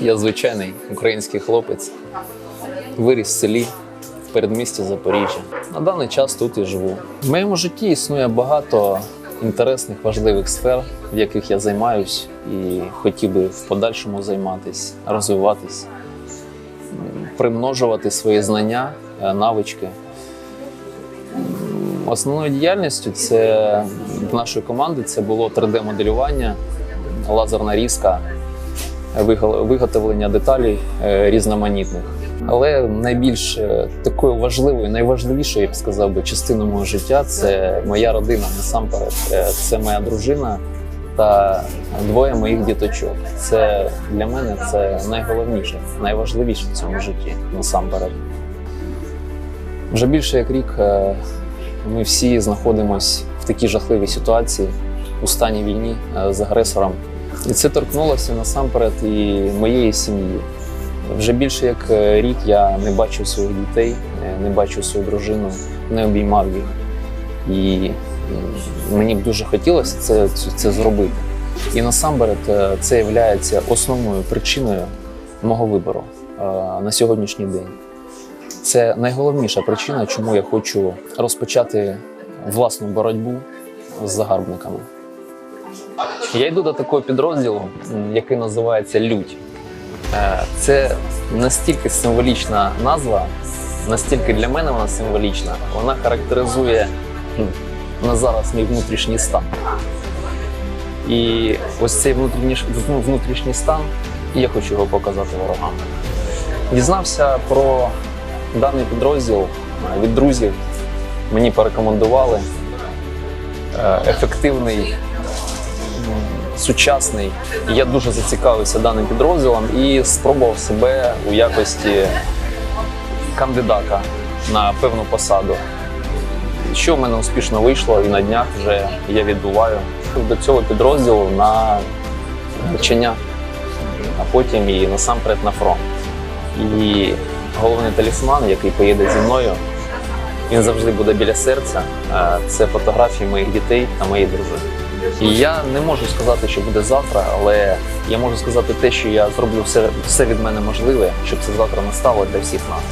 Я звичайний український хлопець, виріс в селі в передмісті Запоріжжя. На даний час тут і живу. В моєму житті існує багато інтересних, важливих сфер, в яких я займаюсь і хотів би в подальшому займатися, розвиватись, примножувати свої знання, е, навички. Основною діяльністю це в нашої команди це було 3D-моделювання, лазерна різка, виготовлення деталей е, різноманітних. Але найбільш е, такою важливою, найважливішою, я б сказав би, частиною мого життя це моя родина насамперед. Е, Це моя дружина та двоє моїх діточок. Це для мене це найголовніше, найважливіше в цьому житті насамперед. Вже більше як рік ми всі знаходимося в такій жахливій ситуації у стані війни е, з агресором. І це торкнулося насамперед і моєї сім'ї. Вже більше як е, рік я не бачив своїх дітей, е, не бачив свою дружину, не обіймав їх. І мені б дуже хотілося це, це, зробити. І насамперед е, це є основною причиною мого вибору на сьогоднішній день. Це найголовніша причина, чому я хочу розпочати власну боротьбу з загарбниками. Я йду до такого підрозділу, який називається Лють. Е, Це настільки символічна назва, настільки для мене вона символічна. Вона характеризує на зараз мій внутрішній стан. І ось цей внутрішній, ну, внутрішній стан, я хочу його показати ворогам. Дізнався про даний підрозділ е, від друзів. Мені порекомендували Е, ефективний, сучасний. Я дуже зацікавився даним підрозділом і спробував себе у якості кандидата на певну посаду. Що в мене успішно вийшло, і на днях вже я відбуваю до цього підрозділу на навчання, а потім і насамперед на фронт. І головний талісман, який поїде зі мною, він завжди буде біля серця. Е, Це фотографії моїх дітей та моєї дружини. Я не можу сказати, що буде завтра, але я можу сказати те, що я зроблю все, все від мене можливе, щоб це завтра настало для всіх нас.